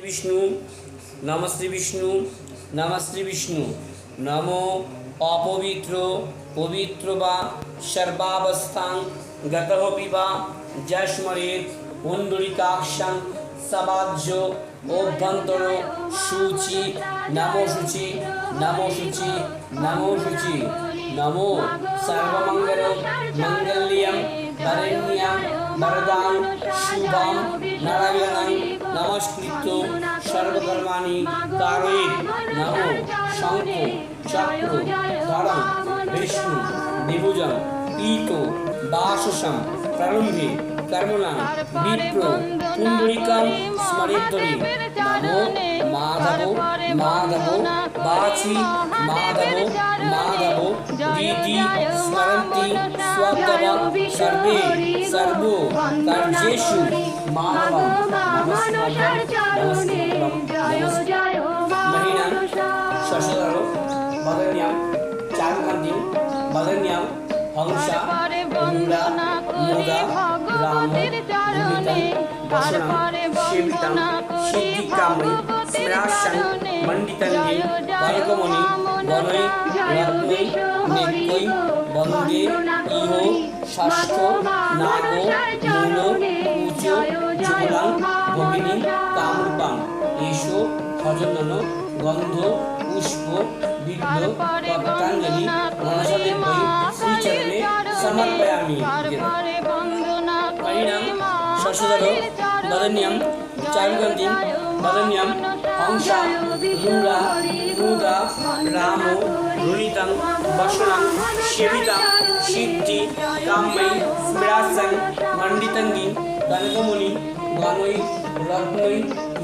শ্রী বিষ্ণু, নম শ্রী বিষ্ণু, নম শ্রী বিষ্ণু, নম অপবিত্র, পবিত্র বা সর্বাবস্থাং গতহপি বা যস্মরেত পুণ্ডরিকাক্ষাং সবাজ্য, অভ্যন্তর শুচি নমো শুচি নমো শুচি নমো শুচি নমো সর্বমঙ্গল, মঙ্গল্যম। বরেণ্যম বরদাং শুভং নারায়ণং নমস্কৃত্য সর্বকর্মাণি কারয়েত নম শঙ্খ, চক্র ধরম বিষ্ণু নিভুজং পীত বাসসম প্রলম্বে কর্মণাং বিপ্র পুণ্ডরিকাং স্মরেদ্বরি নমো মাধব মাধব বাচি মাধব মাধব রীতি স্মরন্তি স্বগব সর্বে সর্বো কার্যেষু মাধবং মহিনা শশধর বদন্যাম চারুকান্তি বদন্যাম হংসা রুড়া মুদা রাম ভূমিতং বসনম সেবিতং সিদ্ধিকাময়ী স্মরাশং মণ্ডিতঙ্গি বরকমণি বনৈ রত্नै নেক্কৈ বন্দে ইহ ষষ্ঠ নাগ মূল পূজ যুগলাং ভগিনী কামরূপাং এসো ভজনন গন্ধ পুষ্প বিদ্য বৈ শ্রীচরণে সমর্পয়ামি পরিণাম শশধর বদন্যাম চারুগন্ধিম বদন্যাম হংসা রূঢ়া রুদা রাম রুণিতং বসনাং সেবিতাং সিদ্ধি কাম্যৈ স্মরাসং মণ্ডিতঙ্গি কনকমুনি গণৈ রত্নৈ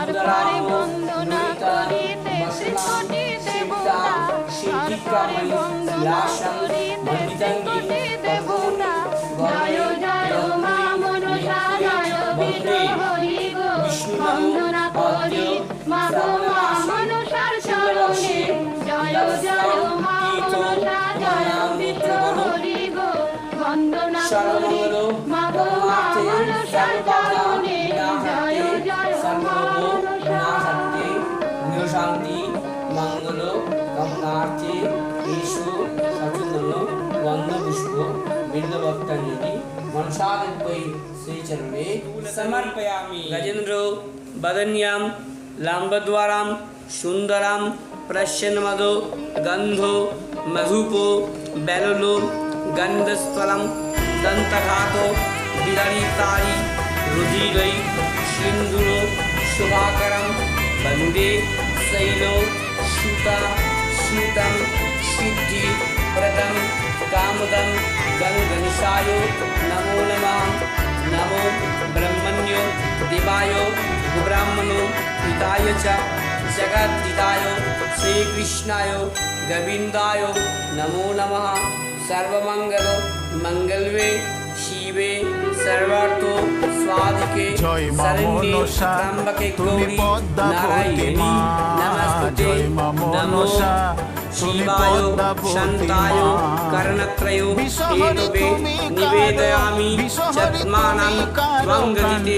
রুদরাম রুমিতা বসনাম সীতা সিদ্ধিকাময়ী লাসং মন্ডিতাঙ্গি তপোনা গণে বন্দে বিষ্ণু নমো অদ্য শ্রাবণমাসে শুক্লপক্ষে সর্বমঙ্গল পরমার্থে সর্ববাধা বিনাশার্থে গৃহশান্তি মঙ্গল কামনার্থে ঈশু সচন্দন গন্ধপুষ্প বিল্লভক্তাঞ্জলি মনসাদেবৈ, শ্রীচরণে সমর্পয়ামি। গজেন্দ্র, বদন্যাম, লাম্বদ্বারাম, সুন্দরাম প্রশ্যন্মদো গন্ধো, মধুপো, বেললো, গন্ধস্থলম, দন্তঘাতো, বিদরিতারি রুধিरै সিন্দুর শুভাকরম, বন্দে ैो श्रीतं सिद्धि व्रतं कामदं गङ्गनिशायो नमो नमः नमो ब्रह्मण्यो देवायो ब्राह्मणो हिताय च जगज्जिताय श्रीकृष्णाय गोविन्दाय नमो नमः सर्वमङ्गलमङ्गलवे शिवे सर्व জয় মা মনসা তুমি পদ্মা প্রতিমা জয় মা মনসা। शृङ्गायो शन्तायो कर्णत्रयो हेतुवे निवेदयामि चत्मानं त्वं गदिते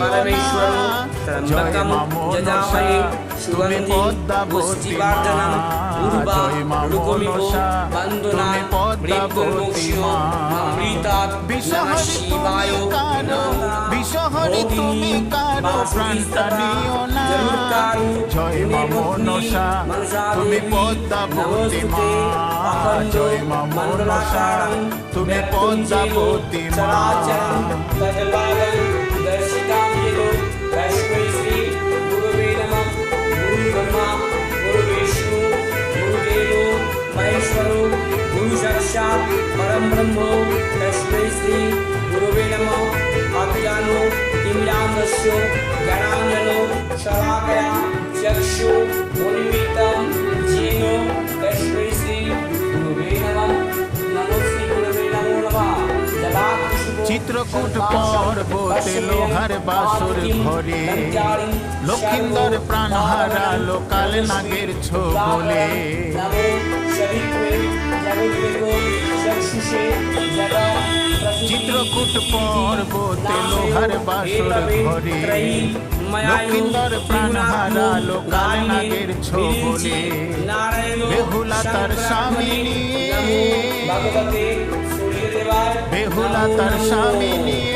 परमेश्वरो त्र्यम्बकं यजामहे सुगन्धिं पुष्टिवर्धनं पूर्वा लुकुमिभो बन्धुनां मृत्युर्मोक्ष्यो अमृतात् नमः शिवाय नमो मोदिनी রুকমিব মনসা, বন্দনা তুমি পদ্মাবতী মৃত্যুর্মোক্ষ্য মা। অমৃতাৎ নমঃ বিষহরি শিবায় তুমি কারো, বিষহরি তুমি কারো প্রাণটানিও না। জয় মা মনসা, তুমি পদ্মাবতী মা। জয় মা মনসা, তুমি পদ্মাবতী মা। দর্শিতাম येनो वैष्णवी श्री गुरुवे नमः गुरु ब्रह्मा गुरु विष्णु गुरुदेवो महेश्वरो गुरु साक्षात् परम ब्रह्म नमः अज्ञानो तिमिरान्धस्य ज्ञानाञ्जनो शलाकया चक्षु उन्मिलितं येन तस्मै श्री गुरुवे नमः नमो श्री गुरुवे नमो नमः जलाकुसुमो চিত্রকূট পর্বতে লোহার বাসর ঘরে লক্ষিন্দর প্রাণহারা লোকাল নাগের ছোবলে চিত্রকূট পর্বতে লোহার বাসর ঘরে। লক্ষিন্দর প্রাণহারা লোকাল নাগের ছোবলে। বেহুলা তার স্বামী নিয়ে বেহুলা তার স্বামী নিয়ে